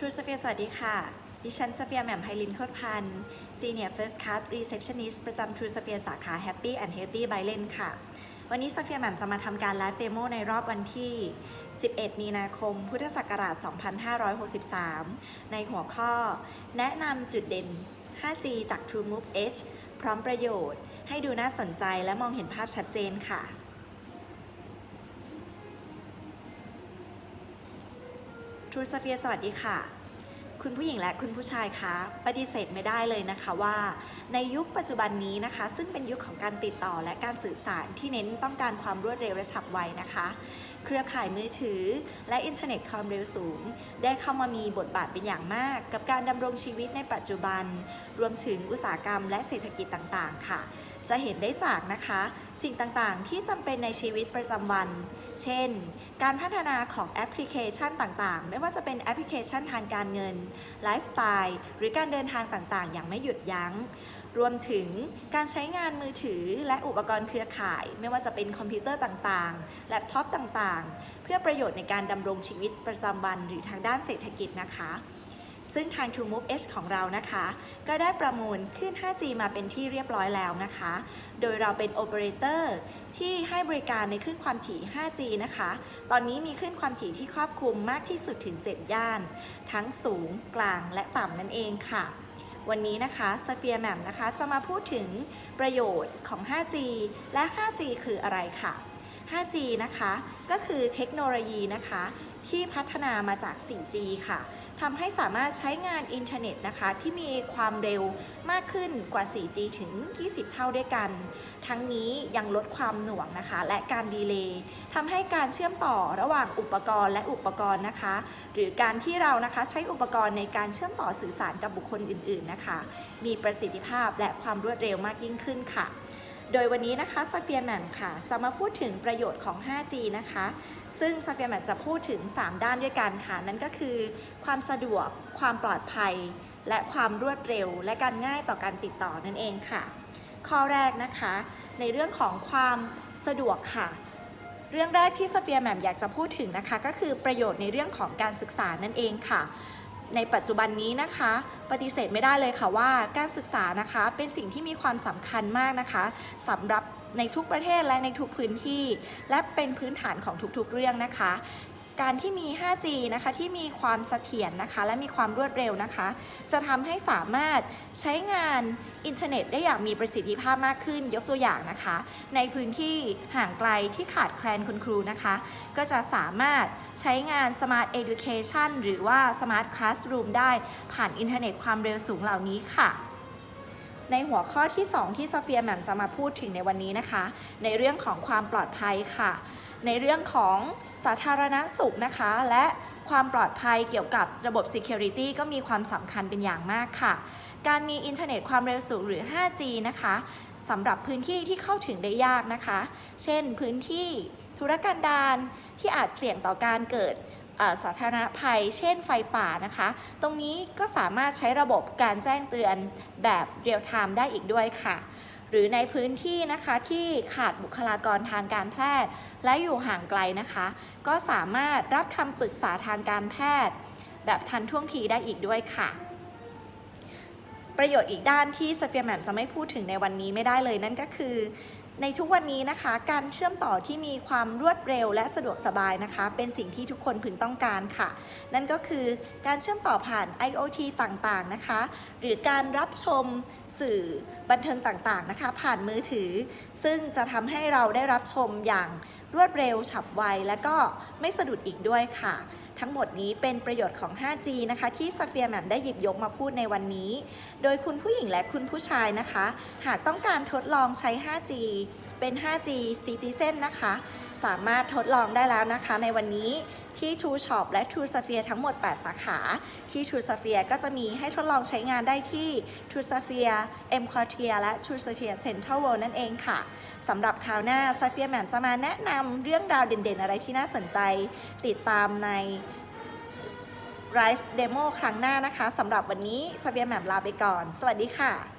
ทรูสเฟียสวัสดีค่ะ ดิฉันสเฟียแหม่มไพลินโคตรพันธ์ Senior First Class Receptionist ประจำทรูสเฟียสาขา Happy and Healthy by l e n ค่ะ วันนี้สเฟียแหม่มจะมาทำการไลฟ์เดโมในรอบวันที่ 11 มีนาคม พุทธศักราช 2563 ในหัวข้อ แนะนำจุดเด่น 5G จาก TrueMove Edge พร้อมประโยชน์ ให้ดูน่าสนใจและมองเห็นภาพชัดเจนค่ะ ทรูสเฟียสวัสดีค่ะ คุณผู้หญิงและคุณผู้ชายคะปฏิเสธไม่ได้เลยนะคะว่า ในยุคปัจจุบันนี้นะคะ ซึ่งเป็นยุคของการติดต่อและการสื่อสารที่เน้นต้องการความรวดเร็วและฉับไวนะคะ เครือข่ายมือถือ และอินเทอร์เน็ตความเร็วสูง ได้เข้ามามีบทบาทเป็นอย่างมาก กับการดำรงชีวิตในปัจจุบัน รวมถึงอุตสาหกรรมและเศรษฐกิจต่างๆ ค่ะจะเห็นได้จากนะคะ สิ่งต่างๆ ที่จำเป็นในชีวิตประจำวัน เช่น การพัฒนาของแอปพลิเคชันต่างๆ ไม่ว่าจะเป็นแอปพลิเคชันทางการเงิน ไลฟ์สไตล์ หรือการเดินทางต่างๆ อย่างไม่หยุดยัง้ง รวมถึงการใช้งานมือถือและอุปกรณ์เครือข่าย ไม่ว่าจะเป็นคอมพิวเตอร์ต่างๆ แล็ปท็อปต่างๆ เพื่อประโยชน์ในการดำรงชีวิตประจำวัน หรือทางด้านเศรษฐกิจนะคะ ซึ่งทาง TrueMove Edge ของเรานะคะ ก็ได้ประมูลขึ้น 5G มาเป็นที่เรียบร้อยแล้วนะคะ โดยเราเป็นโอเปอเรเตอร์ที่ให้บริการในคลื่นความถี่ 5G นะคะ ตอนนี้มีคลื่นความถี่ที่ครอบคลุมมากที่สุดถึง 7 ย่าน ทั้งสูง กลาง และต่ำนั่นเองค่ะวันนี้นะคะสเฟียแมมนะคะจะมาพูดถึงประโยชน์ของ 5G และ 5G คืออะไรค่ะ 5G นะคะ ก็คือเทคโนโลยีนะคะ ที่พัฒนามาจาก 4G ค่ะ ทำให้สามารถใช้งานอินเทอร์เน็ตนะคะที่มีความเร็วมากขึ้นกว่า 4G ถึง 20 เท่าด้วยกัน ทั้งนี้ยังลดความหน่วงนะคะ และการดีเลย์ทำให้การเชื่อมต่อระหว่างอุปกรณ์และอุปกรณ์นะคะ หรือการที่เรานะคะใช้อุปกรณ์ในการเชื่อมต่อสื่อสารกับบุคคลอื่น ๆนะคะ มีประสิทธิภาพและความรวดเร็วมากยิ่งขึ้นค่ะ โดยวันนี้นะคะซาเฟียแมมค่ะ จะมาพูดถึงประโยชน์ของ 5G นะคะ ซึ่งซาเฟียแมมจะพูดถึง 3 ด้านด้วยกันค่ะ นั่นก็คือ ความสะดวก ความปลอดภัย และความรวดเร็ว และการง่ายต่อการติดต่อนั่นเองค่ะ ข้อแรกนะคะ ในเรื่องของความสะดวกค่ะ เรื่องแรกที่ซาเฟียแมมอยากจะพูดถึงนะคะ ก็คือประโยชน์ในเรื่องของการศึกษานั่นเองค่ะ ในปัจจุบันนี้นะคะ ปฏิเสธไม่ได้เลยค่ะว่าการศึกษานะคะเป็นสิ่งที่มีความสำคัญมากนะคะสำหรับในทุกประเทศและในทุกพื้นที่ และเป็นพื้นฐานของทุกๆเรื่องนะคะ การที่มี 5G นะคะที่มีความเสถียรนะคะ และมีความรวดเร็วนะคะ จะทำให้สามารถใช้งานอินเทอร์เน็ตได้อย่างมีประสิทธิภาพมากขึ้นยกตัวอย่างนะคะ ในพื้นที่ห่างไกลที่ขาดแคลนคุณครูนะคะ ก็จะสามารถใช้งาน Smart Education หรือว่า Smart Classroom ได้ผ่านอินเทอร์เน็ตความเร็วสูงเหล่านี้ค่ะในหัวข้อที่ 2 ที่โซเฟียแหม่มจะมาพูดถึงในวันนี้นะคะ ในเรื่องของความปลอดภัยค่ะ ในเรื่องของสาธารณสุขนะคะ และความปลอดภัยเกี่ยวกับระบบ Security ก็มีความสำคัญเป็นอย่างมากค่ะ การมีอินเทอร์เน็ตความเร็วสูงหรือ 5G นะคะสำหรับพื้นที่ที่เข้าถึงได้ยากนะคะ เช่นพื้นที่ธุรกันดารที่อาจเสี่ยงต่อการเกิดสาธารณภัย เช่นไฟป่านะคะ ตรงนี้ก็สามารถใช้ระบบการแจ้งเตือนแบบเรียลไทม์ได้อีกด้วยค่ะ หรือในพื้นที่นะคะที่ขาดบุคลากรทางการแพทย์ และอยู่ห่างไกลนะคะ ก็สามารถรับคำปรึกษาทางการแพทย์ แบบทันท่วงทีได้อีกด้วยค่ะประโยชน์อีกด้านที่สเฟียแมมจะไม่พูดถึงในวันนี้ไม่ได้เลยนั่นก็คือ ในทุกวันนี้นะคะ การเชื่อมต่อที่มีความรวดเร็วและสะดวกสบายนะคะ เป็นสิ่งที่ทุกคนพึงต้องการค่ะ นั่นก็คือการเชื่อมต่อผ่าน IoT ต่างๆนะคะ หรือการรับชมสื่อบันเทิงต่างๆนะคะ ผ่านมือถือ ซึ่งจะทำให้เราได้รับชมอย่างรวดเร็วฉับไว และก็ไม่สะดุดอีกด้วยค่ะ ทั้งหมดนี้เป็นประโยชน์ของ 5G นะคะที่สเฟียแหมมได้หยิบยกมาพูดในวันนี้ โดยคุณผู้หญิงและคุณผู้ชายนะคะ หากต้องการทดลองใช้ 5G เป็น 5G Citizen นะคะ สามารถทดลองได้แล้วนะคะ ในวันนี้ที่ True Shop และ True Sphere ทั้งหมด 8 สาขา ที่ True Sphere ก็จะมีให้ทดลองใช้งานได้ที่ True Sphere M Quartier และ True Sphere Central World นั่นเองค่ะสำหรับคราวหน้า Sphere แหม่มจะมาแนะนำเรื่องราวเด่นๆ อะไรที่น่าสนใจ ติดตามในไลฟ์เดโมครั้งหน้านะคะสำหรับวันนี้ Sphere แหม่มลาไปก่อน สวัสดีค่ะ